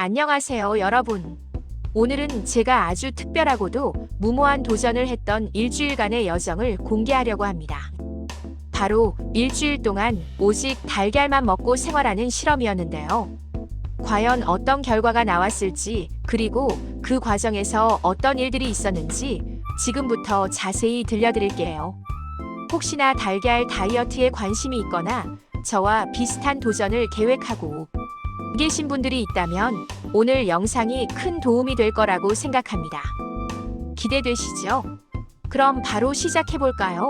안녕하세요, 여러분. 오늘은 제가 아주 특별하고도 무모한 도전을 했던 일주일간의 여정을 공개하려고 합니다. 바로 일주일 동안 오직 달걀만 먹고 생활하는 실험이었는데요. 과연 어떤 결과가 나왔을지, 그리고 그 과정에서 어떤 일들이 있었는지 지금부터 자세히 들려드릴게요. 혹시나 달걀 다이어트에 관심이 있거나 저와 비슷한 도전을 계획하고 계신 분들이 있다면 오늘 영상이 큰 도움이 될 거라고 생각합니다. 기대되시죠? 그럼 바로 시작해 볼까요?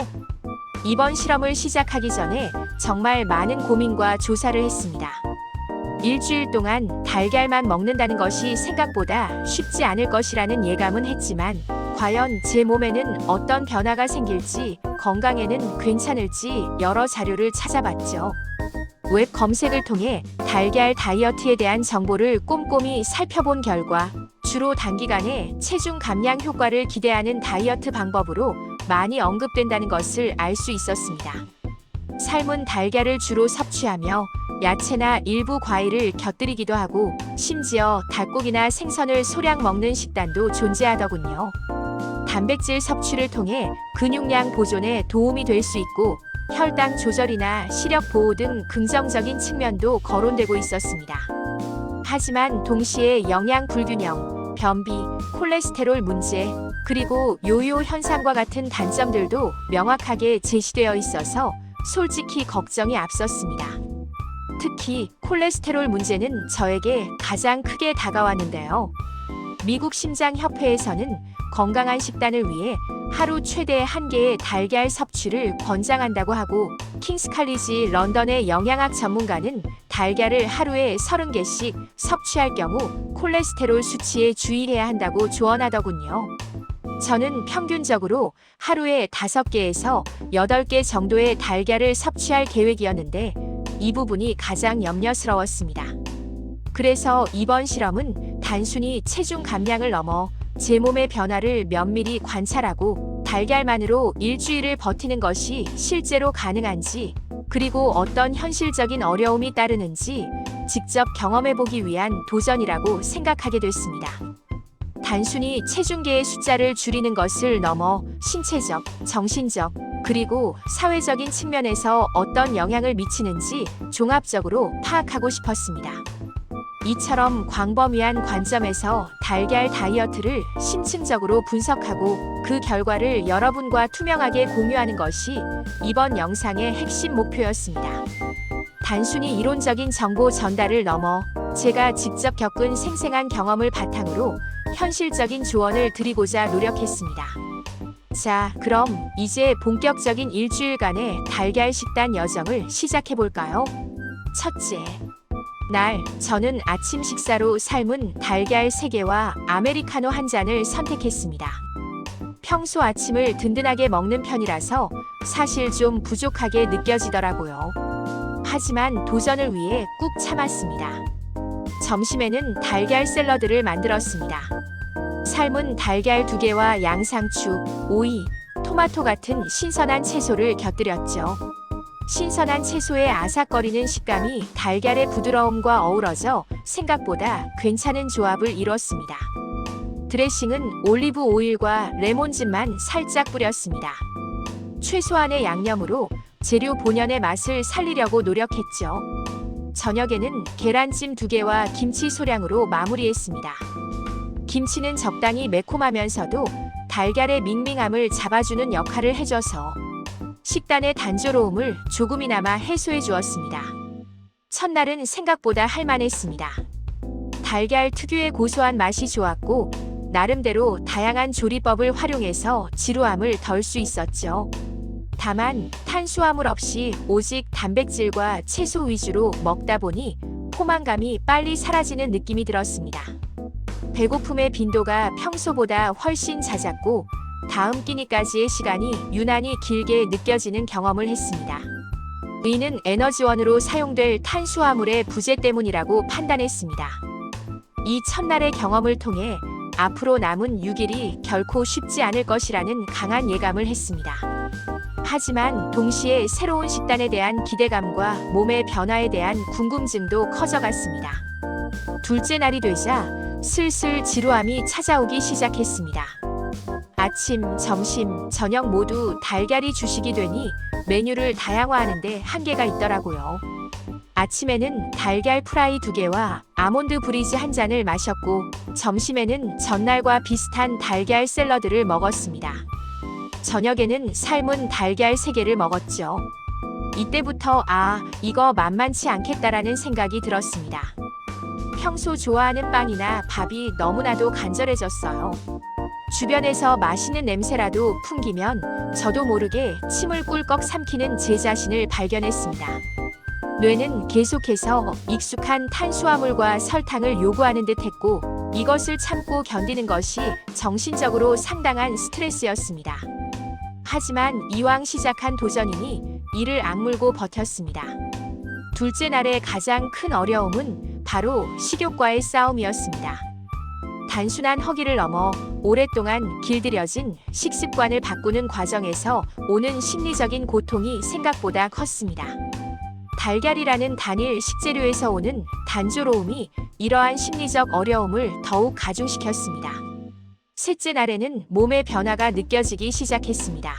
이번 실험을 시작하기 전에 정말 많은 고민과 조사를 했습니다. 일주일 동안 달걀만 먹는다는 것이 생각보다 쉽지 않을 것이라는 예감은 했지만 과연 제 몸에는 어떤 변화가 생길지 건강에는 괜찮을지 여러 자료를 찾아봤죠. 웹 검색을 통해 달걀 다이어트에 대한 정보를 꼼꼼히 살펴본 결과 주로 단기간에 체중 감량 효과를 기대하는 다이어트 방법으로 많이 언급된다는 것을 알 수 있었습니다. 삶은 달걀을 주로 섭취하며 야채나 일부 과일을 곁들이기도 하고 심지어 닭고기나 생선을 소량 먹는 식단도 존재하더군요. 단백질 섭취를 통해 근육량 보존에 도움이 될 수 있고 혈당 조절이나 시력 보호 등 긍정적인 측면도 거론되고 있었습니다. 하지만 동시에 영양 불균형, 변비, 콜레스테롤 문제, 그리고 요요 현상과 같은 단점들도 명확하게 제시되어 있어서 솔직히 걱정이 앞섰습니다. 특히 콜레스테롤 문제는 저에게 가장 크게 다가왔는데요. 미국 심장협회에서는 건강한 식단을 위해 하루 최대 한 개의 달걀 섭취를 권장한다고 하고 킹스칼리지 런던의 영양학 전문가는 달걀을 하루에 30개씩 섭취할 경우 콜레스테롤 수치에 주의해야 한다고 조언하더군요. 저는 평균적으로 하루에 5개에서 8개 정도의 달걀을 섭취할 계획이었는데 이 부분이 가장 염려스러웠습니다. 그래서 이번 실험은 단순히 체중 감량을 넘어 제 몸의 변화를 면밀히 관찰하고 달걀만으로 일주일을 버티는 것이 실제로 가능한지 그리고 어떤 현실적인 어려움이 따르는지 직접 경험해 보기 위한 도전이라고 생각하게 됐습니다. 단순히 체중계의 숫자를 줄이는 것을 넘어 신체적, 정신적, 그리고 사회적인 측면에서 어떤 영향을 미치는지 종합적으로 파악하고 싶었습니다. 이처럼 광범위한 관점에서 달걀 다이어트를 심층적으로 분석하고 그 결과를 여러분과 투명하게 공유하는 것이 이번 영상의 핵심 목표였습니다. 단순히 이론적인 정보 전달을 넘어 제가 직접 겪은 생생한 경험을 바탕으로 현실적인 조언을 드리고자 노력했습니다. 자, 그럼 이제 본격적인 일주일간의 달걀 식단 여정을 시작해 볼까요? 첫째, 날 저는 아침 식사로 삶은 달걀 3개와 아메리카노 한 잔을 선택했습니다. 평소 아침을 든든하게 먹는 편이라서 사실 좀 부족하게 느껴지더라고요. 하지만 도전을 위해 꾹 참았습니다. 점심에는 달걀 샐러드를 만들었습니다. 삶은 달걀 2개와 양상추, 오이, 토마토 같은 신선한 채소를 곁들였죠. 신선한 채소의 아삭거리는 식감이 달걀의 부드러움과 어우러져 생각보다 괜찮은 조합을 이뤘습니다. 드레싱은 올리브 오일과 레몬즙만 살짝 뿌렸습니다. 최소한의 양념으로 재료 본연의 맛을 살리려고 노력했죠. 저녁에는 계란찜 두 개와 김치 소량으로 마무리했습니다. 김치는 적당히 매콤하면서도 달걀의 밍밍함을 잡아주는 역할을 해줘서 식단의 단조로움을 조금이나마 해소해 주었습니다. 첫날은 생각보다 할만했습니다. 달걀 특유의 고소한 맛이 좋았고 나름대로 다양한 조리법을 활용해서 지루함을 덜 수 있었죠. 다만 탄수화물 없이 오직 단백질과 채소 위주로 먹다 보니 포만감이 빨리 사라지는 느낌이 들었습니다. 배고픔의 빈도가 평소보다 훨씬 잦았고 다음 끼니까지의 시간이 유난히 길게 느껴지는 경험을 했습니다. 이는 에너지원으로 사용될 탄수화물의 부재 때문이라고 판단했습니다. 이 첫날의 경험을 통해 앞으로 남은 6일이 결코 쉽지 않을 것이라는 강한 예감을 했습니다. 하지만 동시에 새로운 식단에 대한 기대감과 몸의 변화에 대한 궁금증도 커져갔습니다. 둘째 날이 되자 슬슬 지루함이 찾아오기 시작했습니다. 아침, 점심, 저녁 모두 달걀이 주식이 되니 메뉴를 다양화하는데 한계가 있더라고요. 아침에는 달걀 프라이 두 개와 아몬드 브리즈 한 잔을 마셨고 점심에는 전날과 비슷한 달걀 샐러드를 먹었습니다. 저녁에는 삶은 달걀 세 개를 먹었죠. 이때부터 아, 이거 만만치 않겠다라는 생각이 들었습니다. 평소 좋아하는 빵이나 밥이 너무나도 간절해졌어요. 주변에서 맛있는 냄새라도 풍기면 저도 모르게 침을 꿀꺽 삼키는 제 자신을 발견했습니다. 뇌는 계속해서 익숙한 탄수화물과 설탕을 요구하는 듯 했고 이것을 참고 견디는 것이 정신적으로 상당한 스트레스였습니다. 하지만 이왕 시작한 도전이니 이를 악물고 버텼습니다. 둘째 날의 가장 큰 어려움은 바로 식욕과의 싸움이었습니다. 단순한 허기를 넘어 오랫동안 길들여진 식습관을 바꾸는 과정에서 오는 심리적인 고통이 생각보다 컸습니다. 달걀이라는 단일 식재료에서 오는 단조로움이 이러한 심리적 어려움을 더욱 가중시켰습니다. 셋째 날에는 몸의 변화가 느껴지기 시작했습니다.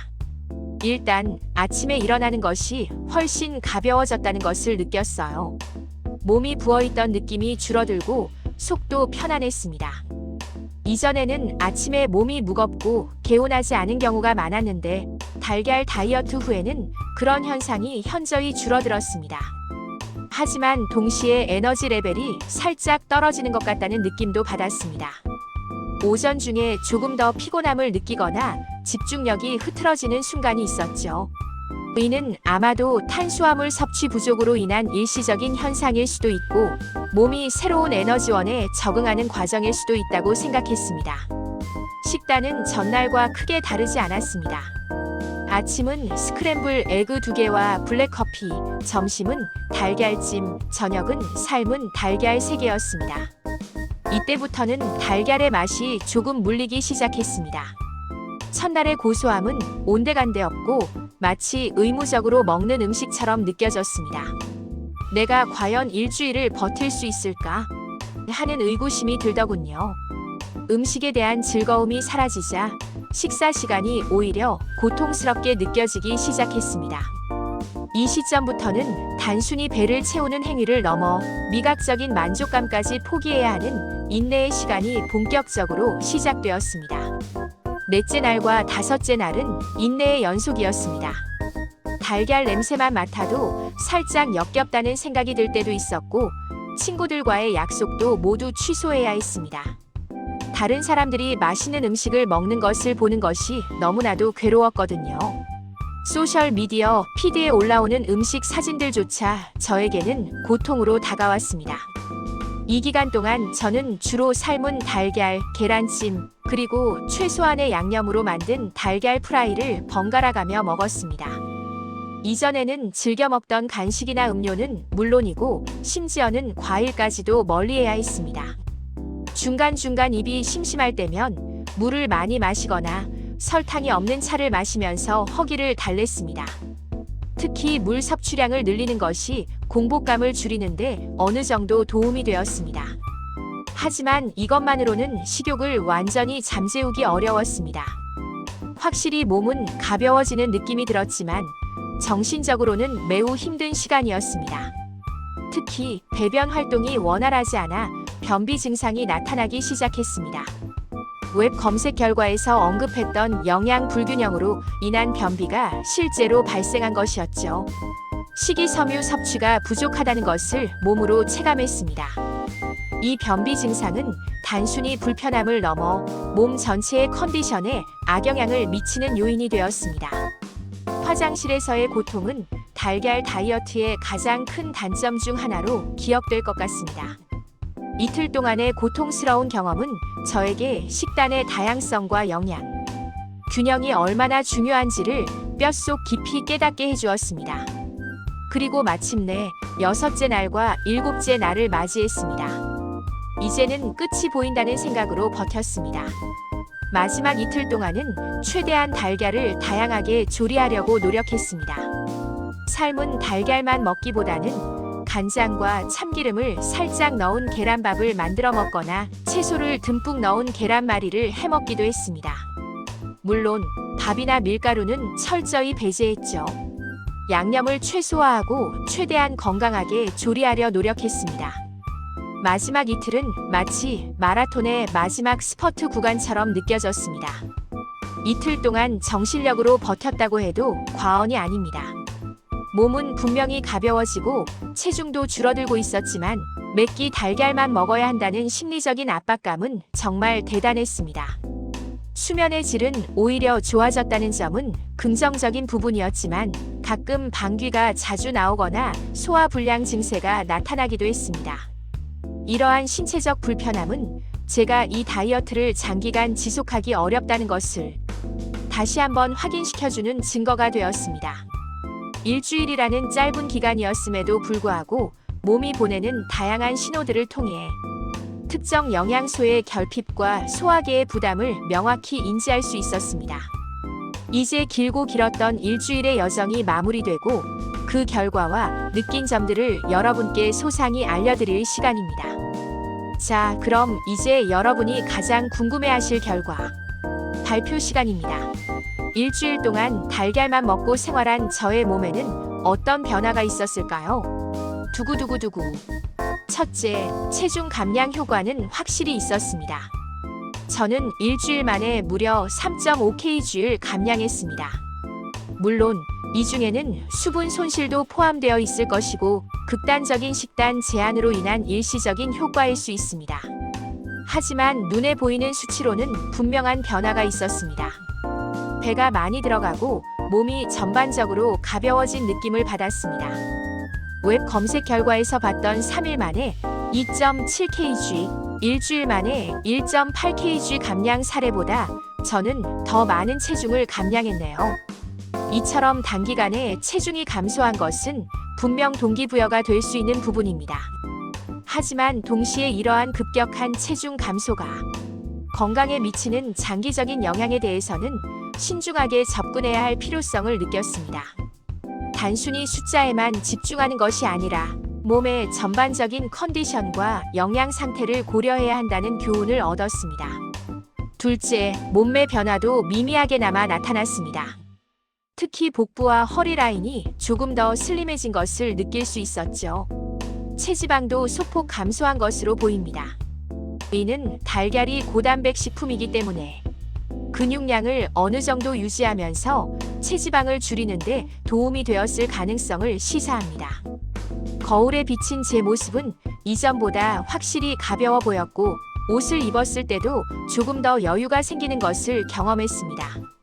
일단 아침에 일어나는 것이 훨씬 가벼워졌다는 것을 느꼈어요. 몸이 부어있던 느낌이 줄어들고 속도 편안했습니다. 이전에는 아침에 몸이 무겁고 개운하지 않은 경우가 많았는데 달걀 다이어트 후에는 그런 현상이 현저히 줄어들었습니다. 하지만 동시에 에너지 레벨이 살짝 떨어지는 것 같다는 느낌도 받았습니다. 오전 중에 조금 더 피곤함을 느끼거나 집중력이 흐트러지는 순간이 있었죠. 이는 아마도 탄수화물 섭취 부족으로 인한 일시적인 현상일 수도 있고 몸이 새로운 에너지원에 적응하는 과정일 수도 있다고 생각했습니다. 식단은 전날과 크게 다르지 않았습니다. 아침은 스크램블 에그 두 개와 블랙커피, 점심은 달걀찜, 저녁은 삶은 달걀 세 개였습니다. 이때부터는 달걀의 맛이 조금 물리기 시작했습니다. 첫날의 고소함은 온데간데 없고 마치 의무적으로 먹는 음식처럼 느껴졌습니다. 내가 과연 일주일을 버틸 수 있을까? 하는 의구심이 들더군요. 음식에 대한 즐거움이 사라지자 식사 시간이 오히려 고통스럽게 느껴지기 시작했습니다. 이 시점부터는 단순히 배를 채우는 행위를 넘어 미각적인 만족감까지 포기해야 하는 인내의 시간이 본격적으로 시작되었습니다. 넷째 날과 다섯째 날은 인내의 연속이었습니다. 달걀 냄새만 맡아도 살짝 역겹다는 생각이 들 때도 있었고 친구들과의 약속도 모두 취소해야 했습니다. 다른 사람들이 맛있는 음식을 먹는 것을 보는 것이 너무나도 괴로웠거든요. 소셜 미디어 피드에 올라오는 음식 사진들조차 저에게는 고통으로 다가왔습니다. 이 기간 동안 저는 주로 삶은 달걀, 계란찜, 그리고 최소한의 양념으로 만든 달걀 프라이를 번갈아 가며 먹었습니다. 이전에는 즐겨 먹던 간식이나 음료는 물론이고 심지어는 과일까지도 멀리해야 했습니다. 중간중간 입이 심심할 때면 물을 많이 마시거나 설탕이 없는 차를 마시면서 허기를 달랬습니다. 특히 물 섭취량을 늘리는 것이 공복감을 줄이는데 어느 정도 도움이 되었습니다. 하지만 이것만으로는 식욕을 완전히 잠재우기 어려웠습니다. 확실히 몸은 가벼워지는 느낌이 들었지만 정신적으로는 매우 힘든 시간이었습니다. 특히 배변 활동이 원활하지 않아 변비 증상이 나타나기 시작했습니다. 웹 검색 결과에서 언급했던 영양 불균형으로 인한 변비가 실제로 발생한 것이었죠. 식이섬유 섭취가 부족하다는 것을 몸으로 체감했습니다. 이 변비 증상은 단순히 불편함을 넘어 몸 전체의 컨디션에 악영향을 미치는 요인이 되었습니다. 화장실에서의 고통은 달걀 다이어트의 가장 큰 단점 중 하나로 기억될 것 같습니다. 이틀 동안의 고통스러운 경험은 저에게 식단의 다양성과 영양, 균형이 얼마나 중요한지를 뼛속 깊이 깨닫게 해주었습니다. 그리고 마침내 여섯째 날과 일곱째 날을 맞이했습니다. 이제는 끝이 보인다는 생각으로 버텼습니다. 마지막 이틀 동안은 최대한 달걀을 다양하게 조리하려고 노력했습니다. 삶은 달걀만 먹기보다는 간장과 참기름을 살짝 넣은 계란밥을 만들어 먹거나 채소를 듬뿍 넣은 계란말이를 해 먹기도 했습니다. 물론 밥이나 밀가루는 철저히 배제했죠. 양념을 최소화하고 최대한 건강하게 조리하려 노력했습니다. 마지막 이틀은 마치 마라톤의 마지막 스퍼트 구간처럼 느껴졌습니다. 이틀 동안 정신력으로 버텼다고 해도 과언이 아닙니다. 몸은 분명히 가벼워지고 체중도 줄어들고 있었지만 매끼 달걀만 먹어야 한다는 심리적인 압박감은 정말 대단했습니다. 수면의 질은 오히려 좋아졌다는 점은 긍정적인 부분이었지만 가끔 방귀가 자주 나오거나 소화불량 증세가 나타나기도 했습니다. 이러한 신체적 불편함은 제가 이 다이어트를 장기간 지속하기 어렵다는 것을 다시 한번 확인시켜주는 증거가 되었습니다. 일주일이라는 짧은 기간이었음에도 불구하고 몸이 보내는 다양한 신호들을 통해 특정 영양소의 결핍과 소화계의 부담을 명확히 인지할 수 있었습니다. 이제 길고 길었던 일주일의 여정이 마무리되고 그 결과와 느낀 점들을 여러분께 소상히 알려드릴 시간입니다. 자, 그럼 이제 여러분이 가장 궁금해하실 결과 발표 시간입니다. 일주일 동안 달걀만 먹고 생활한 저의 몸에는 어떤 변화가 있었을까요? 두구두구두구. 첫째, 체중 감량 효과는 확실히 있었습니다. 저는 일주일 만에 무려 3.5kg를 감량했습니다. 물론 이 중에는 수분 손실도 포함되어 있을 것이고 극단적인 식단 제한으로 인한 일시적인 효과일 수 있습니다. 하지만 눈에 보이는 수치로는 분명한 변화가 있었습니다. 배가 많이 들어가고 몸이 전반적으로 가벼워진 느낌을 받았습니다. 웹 검색 결과에서 봤던 3일 만에 2.7kg, 일주일 만에 1.8kg 감량 사례보다 저는 더 많은 체중을 감량했네요. 이처럼 단기간에 체중이 감소한 것은 분명 동기부여가 될 수 있는 부분입니다. 하지만 동시에 이러한 급격한 체중 감소가 건강에 미치는 장기적인 영향에 대해서는 신중하게 접근해야 할 필요성을 느꼈습니다. 단순히 숫자에만 집중하는 것이 아니라 몸의 전반적인 컨디션과 영양 상태를 고려해야 한다는 교훈을 얻었습니다. 둘째, 몸매 변화도 미미하게나마 나타났습니다. 특히 복부와 허리 라인이 조금 더 슬림해진 것을 느낄 수 있었죠. 체지방도 소폭 감소한 것으로 보입니다. 이는 달걀이 고단백 식품이기 때문에 근육량을 어느 정도 유지하면서 체지방을 줄이는데 도움이 되었을 가능성을 시사합니다. 거울에 비친 제 모습은 이전보다 확실히 가벼워 보였고 옷을 입었을 때도 조금 더 여유가 생기는 것을 경험했습니다.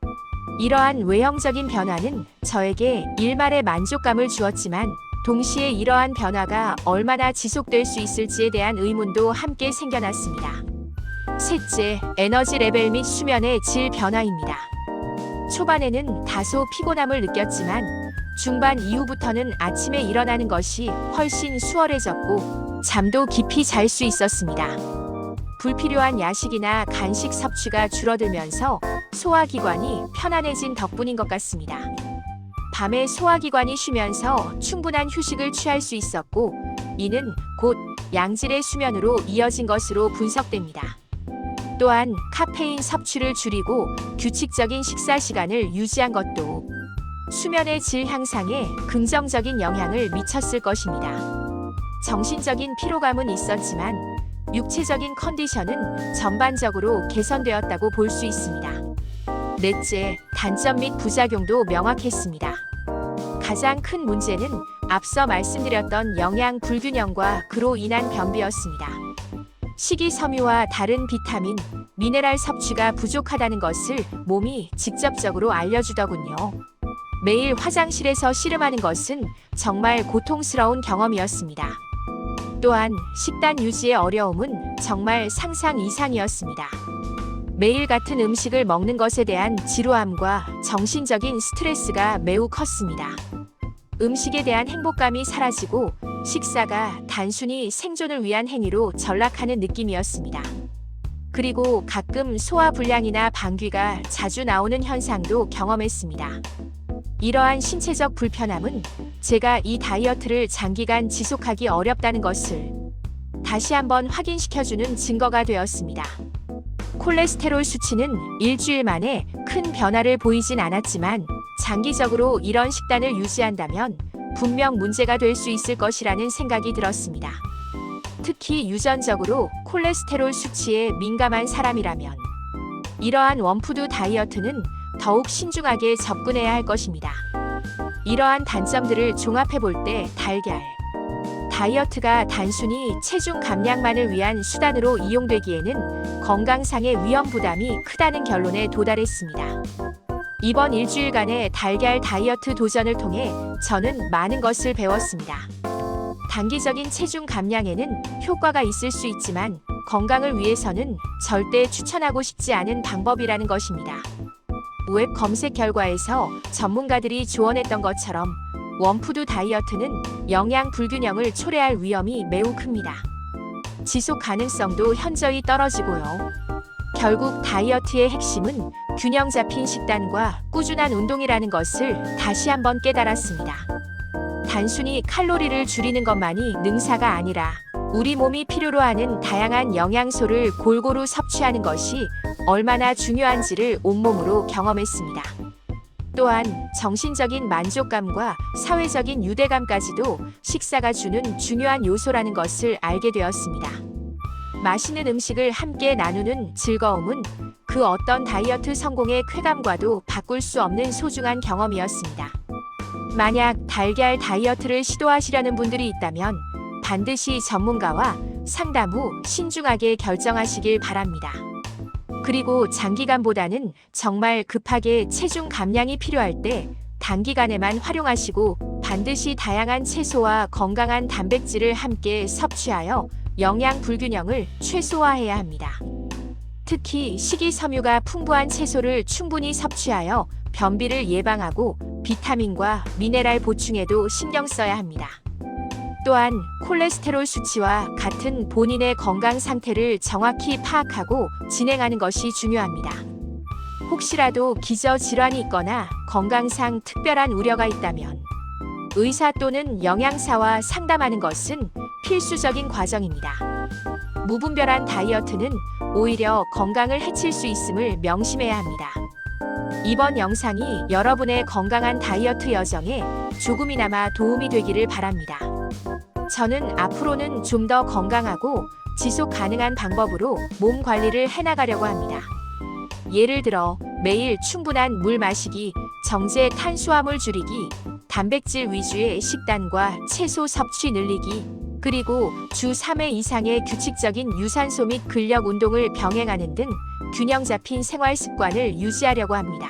이러한 외형적인 변화는 저에게 일말의 만족감을 주었지만 동시에 이러한 변화가 얼마나 지속될 수 있을지에 대한 의문도 함께 생겨났습니다. 셋째, 에너지 레벨 및 수면의 질 변화입니다. 초반에는 다소 피곤함을 느꼈지만 중반 이후부터는 아침에 일어나는 것이 훨씬 수월해졌고 잠도 깊이 잘 수 있었습니다. 불필요한 야식이나 간식 섭취가 줄어들면서 소화기관이 편안해진 덕분인 것 같습니다. 밤에 소화기관이 쉬면서 충분한 휴식을 취할 수 있었고 이는 곧 양질의 수면으로 이어진 것으로 분석됩니다. 또한 카페인 섭취를 줄이고 규칙적인 식사 시간을 유지한 것도 수면의 질 향상에 긍정적인 영향을 미쳤을 것입니다. 정신적인 피로감은 있었지만 육체적인 컨디션은 전반적으로 개선되었다고 볼 수 있습니다. 넷째, 단점 및 부작용도 명확했습니다. 가장 큰 문제는 앞서 말씀드렸던 영양 불균형과 그로 인한 변비였습니다. 식이섬유와 다른 비타민, 미네랄 섭취가 부족하다는 것을 몸이 직접적으로 알려주더군요. 매일 화장실에서 씨름하는 것은 정말 고통스러운 경험이었습니다. 또한 식단 유지의 어려움은 정말 상상 이상이었습니다. 매일 같은 음식을 먹는 것에 대한 지루함과 정신적인 스트레스가 매우 컸습니다. 음식에 대한 행복감이 사라지고 식사가 단순히 생존을 위한 행위로 전락하는 느낌이었습니다. 그리고 가끔 소화 불량이나 방귀가 자주 나오는 현상도 경험했습니다. 이러한 신체적 불편함은 제가 이 다이어트를 장기간 지속하기 어렵다는 것을 다시 한번 확인시켜주는 증거가 되었습니다. 콜레스테롤 수치는 일주일 만에 큰 변화를 보이진 않았지만 장기적으로 이런 식단을 유지한다면 분명 문제가 될 수 있을 것이라는 생각이 들었습니다. 특히 유전적으로 콜레스테롤 수치에 민감한 사람이라면 이러한 원푸드 다이어트는 더욱 신중하게 접근해야 할 것입니다. 이러한 단점들을 종합해 볼 때 달걀 다이어트가 단순히 체중 감량만을 위한 수단으로 이용되기에는 건강상의 위험 부담이 크다는 결론에 도달했습니다. 이번 일주일간의 달걀 다이어트 도전을 통해 저는 많은 것을 배웠습니다. 단기적인 체중 감량에는 효과가 있을 수 있지만 건강을 위해서는 절대 추천하고 싶지 않은 방법이라는 것입니다. 웹 검색 결과에서 전문가들이 조언했던 것처럼 원푸드 다이어트는 영양 불균형을 초래할 위험이 매우 큽니다. 지속 가능성도 현저히 떨어지고요. 결국 다이어트의 핵심은 균형 잡힌 식단과 꾸준한 운동이라는 것을 다시 한번 깨달았습니다. 단순히 칼로리를 줄이는 것만이 능사가 아니라 우리 몸이 필요로 하는 다양한 영양소를 골고루 섭취하는 것이 얼마나 중요한지를 온몸으로 경험했습니다. 또한 정신적인 만족감과 사회적인 유대감까지도 식사가 주는 중요한 요소라는 것을 알게 되었습니다. 맛있는 음식을 함께 나누는 즐거움은 그 어떤 다이어트 성공의 쾌감과도 바꿀 수 없는 소중한 경험이었습니다. 만약 달걀 다이어트를 시도하시려는 분들이 있다면 반드시 전문가와 상담 후 신중하게 결정하시길 바랍니다. 그리고 장기간보다는 정말 급하게 체중 감량이 필요할 때 단기간에만 활용하시고 반드시 다양한 채소와 건강한 단백질을 함께 섭취하여 영양 불균형을 최소화해야 합니다. 특히 식이섬유가 풍부한 채소를 충분히 섭취하여 변비를 예방하고 비타민과 미네랄 보충에도 신경 써야 합니다. 또한 콜레스테롤 수치와 같은 본인의 건강 상태를 정확히 파악하고 진행하는 것이 중요합니다. 혹시라도 기저 질환이 있거나 건강상 특별한 우려가 있다면 의사 또는 영양사와 상담하는 것은 필수적인 과정입니다. 무분별한 다이어트는 오히려 건강을 해칠 수 있음을 명심해야 합니다. 이번 영상이 여러분의 건강한 다이어트 여정에 조금이나마 도움이 되기를 바랍니다. 저는 앞으로는 좀 더 건강하고 지속 가능한 방법으로 몸 관리를 해나가려고 합니다. 예를 들어 매일 충분한 물 마시기, 정제 탄수화물 줄이기, 단백질 위주의 식단과 채소 섭취 늘리기, 그리고 주 3회 이상의 규칙적인 유산소 및 근력 운동을 병행하는 등 균형 잡힌 생활 습관을 유지하려고 합니다.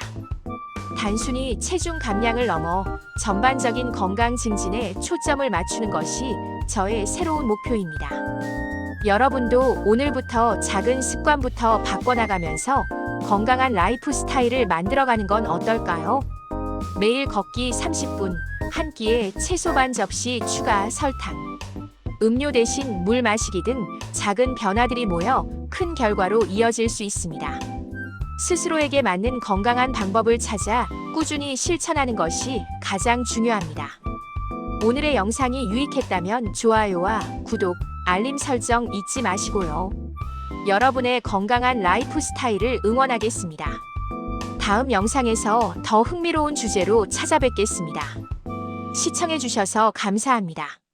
단순히 체중 감량을 넘어 전반적인 건강 증진에 초점을 맞추는 것이 저의 새로운 목표입니다. 여러분도 오늘부터 작은 습관부터 바꿔나가면서 건강한 라이프 스타일을 만들어가는 건 어떨까요? 매일 걷기 30분, 한 끼에 채소 반 접시 추가 설탕. 음료 대신 물 마시기 등 작은 변화들이 모여 큰 결과로 이어질 수 있습니다. 스스로에게 맞는 건강한 방법을 찾아 꾸준히 실천하는 것이 가장 중요합니다. 오늘의 영상이 유익했다면 좋아요와 구독, 알림 설정 잊지 마시고요. 여러분의 건강한 라이프 스타일을 응원하겠습니다. 다음 영상에서 더 흥미로운 주제로 찾아뵙겠습니다. 시청해주셔서 감사합니다.